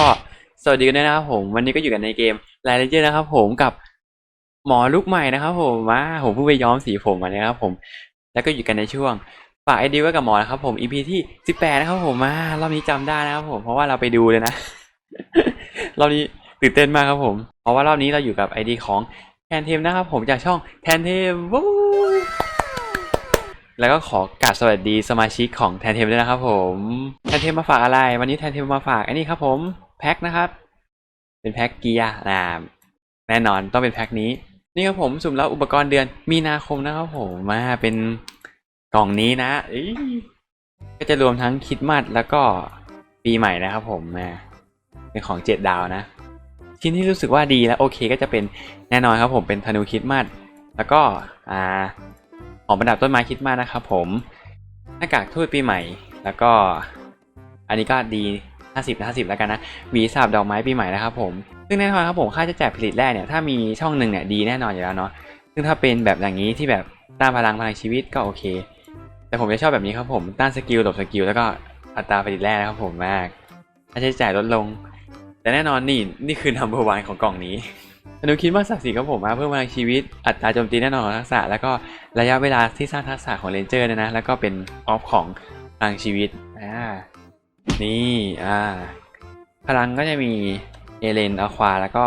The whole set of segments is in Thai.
ก็สวัสดีกันด้วยนะครับผม วันนี้ก็อยู่กันในเกมไลเลเจอร์นะครับ ผมกับหมอลุกใหม่นะครับ ผมมาผมเพิ่งไปย้อมสีผมมาเนี่ยครับ ผม แล้วก็อยู่กันในช่วงฝากไอเดียไว้กับหมอนะครับ ผม EP ที่สิบแปดนะครับ ผมมารอบนี้จำได้นะครับ ผมเพราะว่าเราไปดูเลยนะรอบนี้ตื่นเต้นมากครับผม เพราะว่ารอบนี้เราอยู่กับไอดีของแทนเทมนะครับ ผมจากช่องแทนเทมวู้แล้วก็ขอกราบสวัสดีสมาชิกของแทนเทมด้วยนะครับผม แทนเทมมาฝากอะไร วันนี้แทนเทมมาฝากไอ้นี่ครับผม แพ็คนะครับ เป็นแพ็คเกียร์นะแน่นอนต้องเป็นแพ็คนี้ นี่ครับผมสุ่มรับอุปกรณ์เดือนมีนาคมนะครับผมมาเป็นกล่องนี้นะก็จะรวมทั้งคริดมัดแล้วก็ปีใหม่นะครับผมมาเป็นของเจ็ดดาวนะ ชิ้นที่รู้สึกว่าดีและโอเคก็จะเป็นแน่นอนครับผมเป็นธนูคริดมัดแล้วก็อ่าของประดับต้นไม้คริดมัดนะครับผม หน้ากากทูตปีใหม่ แล้วก็อันนี้ก็ดี 50นะ50 แล้วกันนะหวีสาบดอกไม้ปีใหม่นะครับผม ซึ่งแน่นอนครับผมค่าใช้จ่ายผลิตแรกเนี่ยถ้ามีช่องหนึ่งเนี่ยดีแน่นอนอยู่แล้วเนาะซึ่งถ้าเป็นแบบอย่างนี้ที่แบบต้านพลังพลังชีวิตก็โอเค แต่ผมจะชอบแบบนี้ครับผมต้านสกิลหลบสกิลแล้วก็อัตราผลิตแรกนะครับผมมากค่าใช้จ่ายลดลง แต่แน่นอนนี่นี่คือ number one ของกล่องนี้อนุคิดว่าศักดิ์ศรีครับผมมาเพิ่มพลังชีวิตอัตราโจมตีแน่นอนของทักษะ แล้วก็ระยะเวลาที่สร้างทักษะของเรนเจอร์ด้วยนะแล้วก็เป็นออฟของพลังชีวิตอ่า นี่อ่าพลังก็จะมีเอเลนอควาแล้วก็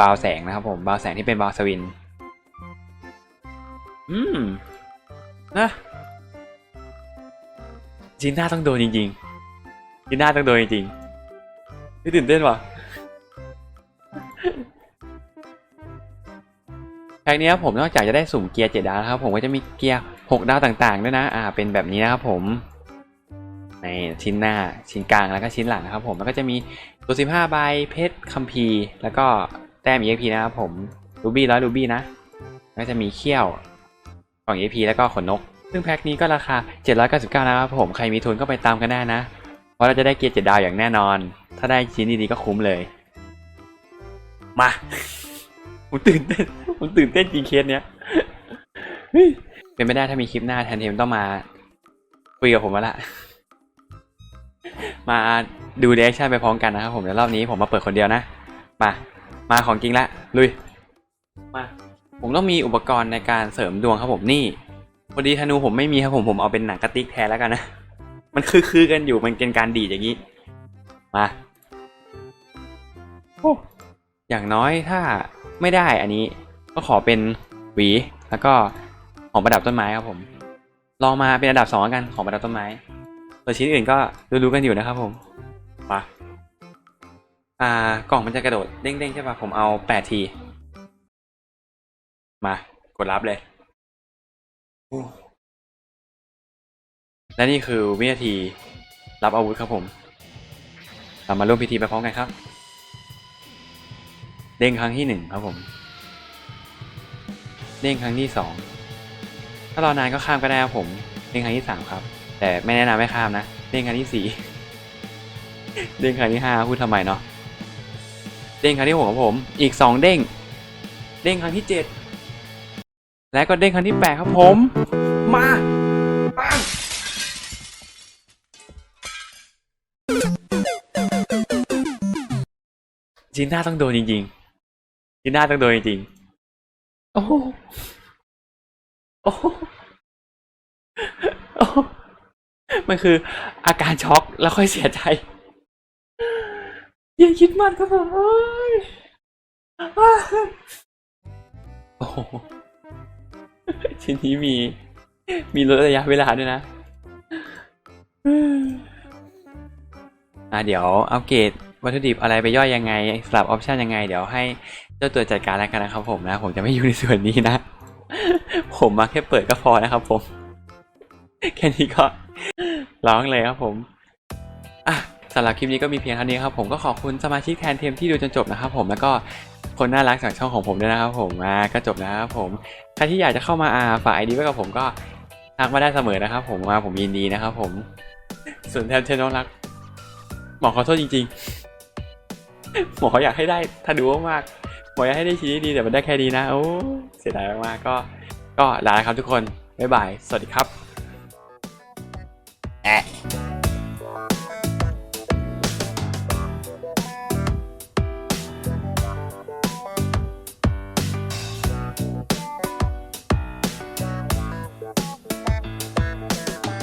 บาวแสงนะครับผมบาวแสงที่เป็นบาวสวิน อืมนะจินน่าต้องโดนจริงๆจินน่าต้องโดนจริงๆนี่ตื่นเต้นว่ะแพ็กนี้ผมนอกจากจะได้สุ่มเกียร์เจ็ดดาวนะครับผมก็จะมีเกียร์หกดาวต่างๆด้วยนะ อ่า เป็นแบบนี้นะครับผม ในชิ้นหน้าชิ้นกลางแล้วก็ชิ้นหลังนะครับผมแล้วก็จะมีตัว 15 ใบเพชรคัมภีร์แล้วก็แต้ม EXP นะครับผมรูบี้ร้อยรูบี้นะแล้วก็จะมีเขี้ยวกล่อง EXP แล้วก็ขนนก ซึ่งแพ็คนี้ก็ราคา 799 นะครับผมใครมีทุนก็ไปตามกันได้นะ เพราะเราจะได้เกียร์เจ็ดดาวอย่างแน่นอน ถ้าได้ชิ้นดีๆก็คุ้มเลย มาผมตื่นเต้นผมตื่นเต้นจริงเคสเนี้ยเฮ้ยเป็นไม่ได้ถ้ามีคลิปหน้าแทนเทมต้องมาคุยกับผมมาละ มาดูเรีแอคชั่นไปพร้อมกันนะครับผมในรอบนี้ผมมาเปิดคนเดียวนะ มา มาของจริงละ ลุย มา ผมต้องมีอุปกรณ์ในการเสริมดวงครับผมนี่ พอดีธนูผมไม่มีครับผมผมเอาเป็นหนังกระติกแทนแล้วกันนะ มันคือคือกันอยู่มันเป็นการดีดอย่างนี้ มาโอ้อย่างน้อยถ้าไม่ได้อันนี้ก็ขอเป็นหวี แล้วก็ของประดับต้นไม้ครับผม ลองมาเป็นอันดับสองกันของประดับต้นไม้ ส่วนชิ้นอื่นก็รู้ๆกันอยู่นะครับผมมาอ่ากล่องมันจะกระโดดเด้งๆใช่ปะผมเอาแปดทีมากดรับเลย และนี่คือวินาทีรับอาวุธครับผมเรามาร่วมพิธีไปพร้อมกันครับ เด้งครั้งที่หนึ่งครับผม เด้งครั้งที่สอง ถ้ารอนานก็ข้ามก็ได้ครับผม เด้งครั้งที่สามครับ แต่ไม่แนะนำให้ข้ามนะ เด้งครั้งที่สี่เด้งครั้งที่ห้าพูดทำไมเนาะ เด้งครั้งที่หกครับผม อีกสองเด้ง เด้งครั้งที่เจ็ดและก็เด้งครั้งที่แปดครับผม มาปังจีน่าต้องโดนจริงๆจีน่าต้องโดนจริงๆโอ้โหโอ้โหโอ้โห มันคืออาการช็อกแล้วค่อยเสียใจอย่าคิดมากครับผมโอ้ยโอ้โหชิ้นนี้มี มีลดระยะเวลาด้วยนะอ่าเดี๋ยวอัปเกรดวัตถุดิบอะไรไปย่อยยังไง สลับออปชันยังไง เดี๋ยวให้เจ้าตัวจัดการแล้วกันนะครับผมนะ ผมจะไม่อยู่ในส่วนนี้นะ ผมมาแค่เปิดก็พอนะครับผม แค่นี้ก็ ร้องเลยครับผมอะสำหรับคลิปนี้ก็มีเพียงเท่านี้ครับผมก็ขอบคุณสมาชิกแทนเทมที่ดูจนจบนะครับผมแล้วก็คนน่ารักจากช่องของผมด้วยนะครับผมมาก็จบนะครับผมใครที่อยากจะเข้ามาอาฝากไอดีไว้กับผมก็ทักมาได้เสมอนะครับ ผมมาผมยินดีนะครับผมส่วนแทนเทมน้องรักหมอขอโทษจริง ๆ หมอเขาอยากให้ได้ถ้าดูมากหมออยากให้ได้ชิ้นที่ดีแต่มันได้แค่ดีนะโอ้เสียดายมากๆก็ ก็ลาแล้วครับทุกคนบ๊ายบายสวัสดีครับ แอะ